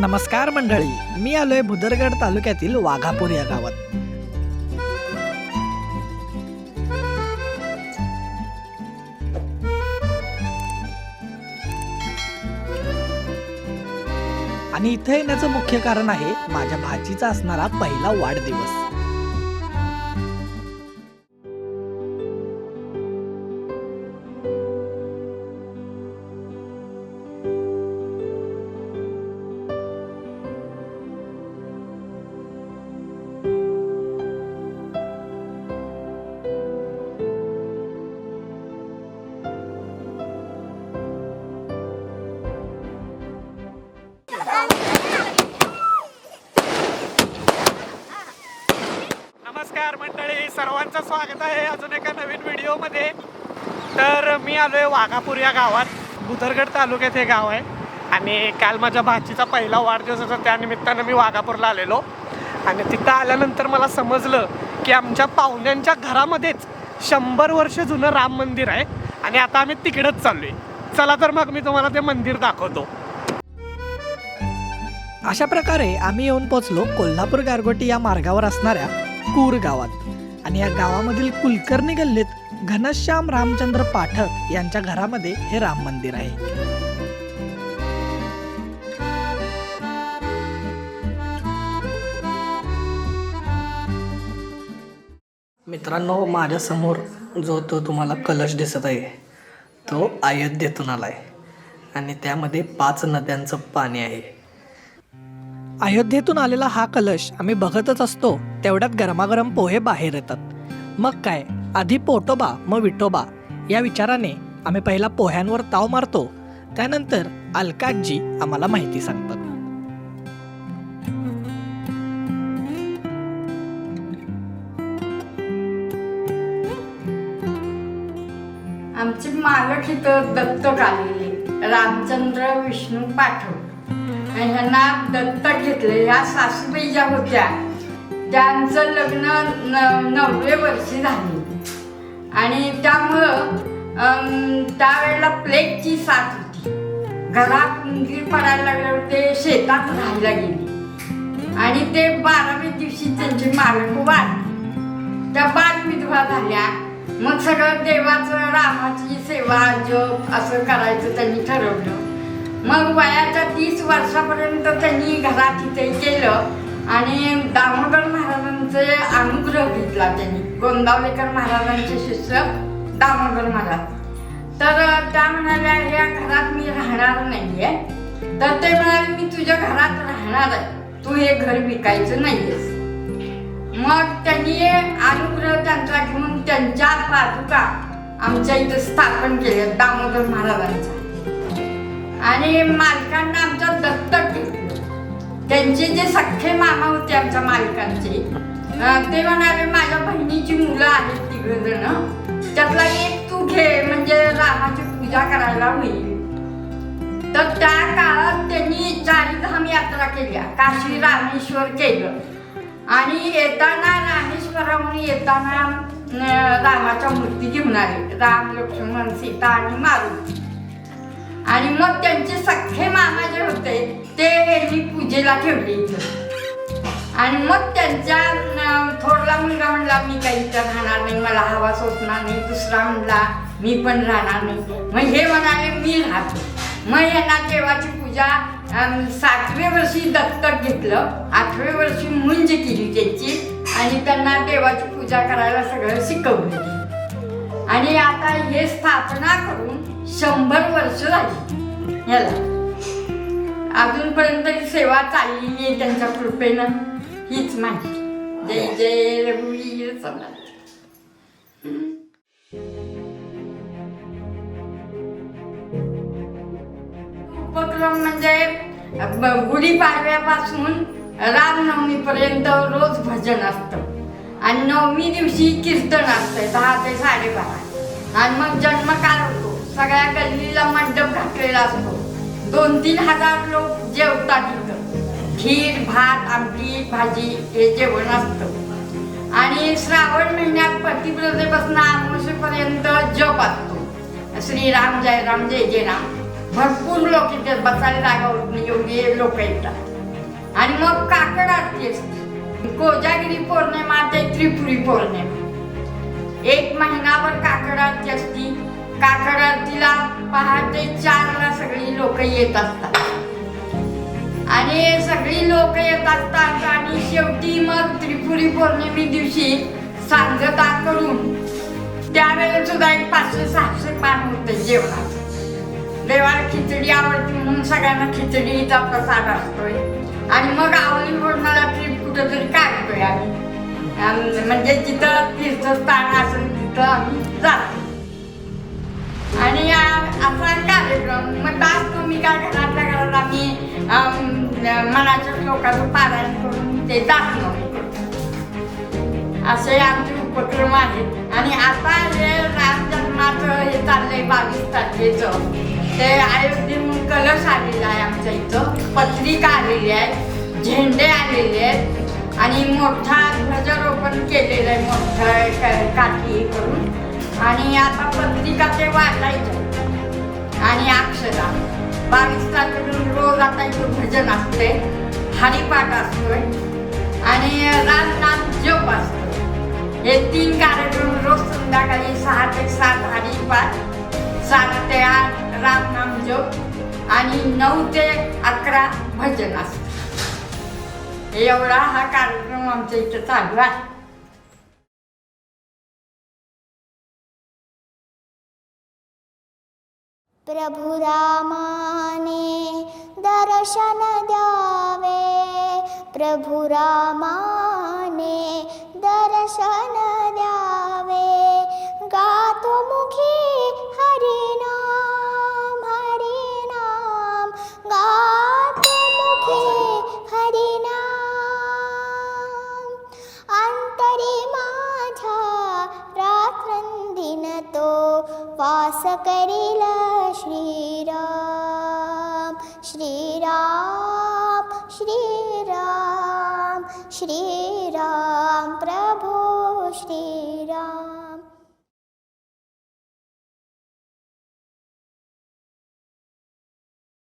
नमस्कार मंडळी मी आलोय भुदरगड तालुक्यातील वाघापूर या गावात. आणि इथे येण्याचं मुख्य कारण आहे माझ्या भाचीचा असणारा पहिला वाढदिवस. नमस्कार मंडळी सर्वांचं स्वागत आहे अजून एका नवीन व्हिडिओमध्ये. तर मी आलोय वाघापूर या गावात बुधरगड तालुक्यात हे गाव आहे. आणि काल माझ्या भाचीचा पहिला वाढदिवस होता त्यानिमित्तानं मी वाघापूरला आलेलो. आणि तिथं आल्यानंतर मला समजलं की आमच्या पाहुण्यांच्या घरामध्येच शंभर वर्ष जुनं राम मंदिर आहे. आणि आता आम्ही तिकडंच चाललो आहे चला तर मग मी तुम्हाला ते मंदिर दाखवतो. अशा प्रकारे आम्ही येऊन पोचलो कोल्हापूर गारगोटी या मार्गावर असणाऱ्या कूर गावात. आणि या गावामधील कुलकर्णी गल्लीत घनश्याम रामचंद्र पाठक यांच्या घरामध्ये हे राम मंदिर आहे. मित्रांनो माझ्यासमोर जो तो तुम्हाला कलश दिसत आहे तो अयोध्येतून आहे आणि त्यामध्ये पाच नद्यांचं पाणी आहे. अयोध्येतून आलेला हा कलश आम्ही बघतच असतो तेवढ्यात गरमागरम पोहे बाहेर येतात. मग काय? आधी पोटोबा मग विठोबा. या विचाराने आम्ही पहिला पोह्यांवर ताव मारतो त्यानंतर अलकाजी आम्हाला माहिती सांगतात. आमचे मालक इथं दत्तक आलेले रामचंद्र विष्णू पाठव. आणि ह्यांना दत्तक घेतले. ह्या सासूबाई ज्या होत्या त्यांचं लग्न न नववे वर्षी झाले. आणि त्यामुळं त्यावेळेला प्लेगची साथ होती. घरात उंदीर पडायला लागल्यावर ते शेतात राहायला गेले. आणि ते बाराव्या दिवशी त्यांचे मालक वाढले त्या बाल विधवा झाल्या. मग सगळं देवाचं रामाची सेवा जप असं करायचं त्यांनी ठरवलं. मग वयाच्या तीस वर्षापर्यंत त्यांनी घरात इथे केलं आणि दामोदर महाराजांचे अनुग्रह घेतला त्यांनी. गोंदावलेकर महाराजांचे शिष्य दामोदर महाराज. तर त्या म्हणाल्या या घरात मी राहणार नाहीये. तर ते म्हणाले मी तुझ्या घरात राहणार आहे. तू हे घर विकायचं नाहीयेस. मग त्यांनी अनुग्रह त्यांचा घेऊन त्यांच्या पादुका आमच्या इथं स्थापन केल्या दामोदर महाराजांचा. आणि मालकांना आमच्या दत्तक घेतलं त्यांचे जे सख्खे मामा होते आमच्या मालकांचे ते म्हणाले माझ्या बहिणीची मुलं आहेत तिघ जण त्यातला एक तू घे म्हणजे रामाची पूजा करायला होईल. तर त्या काळात त्यांनी चारीधाम यात्रा केल्या काशी रामेश्वर केलं. आणि येताना रामेश्वराहून येताना रामाच्या मूर्ती घेऊन आले राम लक्ष्मण सीता आणि मारुती. आणि मग त्यांचे सख्खे मामा जे होते. ते मी पूजेला ठेवले इथं. आणि मग त्यांच्या थोडला थोरला मुलगा म्हणला मी काही इथं राहणार नाही मला हवा सोसणार नाही दुसरा म्हणला मी पण राहणार नाही. मग हे म्हणाले मी राहतो. मग यांना देवाची पूजा सातव्या सातवे वर्षी दत्तक घेतलं. आठवे वर्षी मुंज केली त्यांची. आणि त्यांना देवाची पूजा करायला सगळं शिकवलं. आणि आता हे स्थापना करून शंभर वर्ष झाली. याला. अजूनपर्यंत ही सेवा चाललेली आहे त्यांच्या कृपेनं. हीच माहिती. जय जय रघुवीर समाज उपक्रम म्हणजे गुढी गुढीपाडव्यापासून रामनवमीपर्यंत रोज भजन असतं. आणि नवमी दिवशी कीर्तन असतं दहा ते साडेबारा. आणि मग जन्मकाळ होतो. घातलेला असतो दोन तीन हजार लोक जेवतात इथं. खीर भात आमटी भाजी हे जेवण असतं. आणि श्रावण महिन्यात पतिव्रतेपासून आमोशेपर्यंत जप असतो. श्रीराम जय राम जय जय राम. भरपूर लोक इथे बसायला जागा होत एवढी लोक येतात. आणि मग काकड आरती असते. कोजागिरी पौर्णिमा ते त्रिपुरी पौर्णिमा. एक महिनाभर काकड आरती असती. काकड पहाटे चारला सगळी लोक येत असतात. आणि सगळी लोक येत असतात आणि शेवटी मग त्रिपुरी पौर्णिमे दिवशी सांगता करून त्यावेळेस सुद्धा एक पाचशे सहाशे पान होते जेवणात. देवाला खिचडी आवडते म्हणून सगळ्यांना खिचडीचा प्रसाद असतोय. आणि मग आवली पौर्णाला ट्रीप कुठंतरी काढतोय आम्ही. म्हणजे जिथं तीर्थ दास घरातल्या घरात आम्ही मनाच्या श्लोकाचं पारायण करून ते दाखवणे असे आमचे उपक्रम आहेत. आणि आता हे राम जन्माचं हे चाललंय बावीस तारखेचं ते अयोध्येहून कलश आलेला आहे आमच्या इथं. पत्रिका आलेली आहे झेंडे आलेले आहेत. आणि मोठा ध्वजारोपण केलेलं आहे मोठं काठी करून. आणि आता पत्रिका ते वाटायचं आणि अक्षरा. बावीस तारखेपासून रोज आता इथं भजन असते हरिपाठ असतोय आणि रामनाम जप असतो. हे तीन कार्यक्रम रोज संध्याकाळी सहा ते सात हरिपाठ सात ते आठ रामनाम जप आणि नऊ ते अकरा भजन असतं. एवढा हा कार्यक्रम आमच्या इथं चालू आहे. प्रभुरामाने दर्शन दावे प्रभुरामाने दर्शन दावे Christi.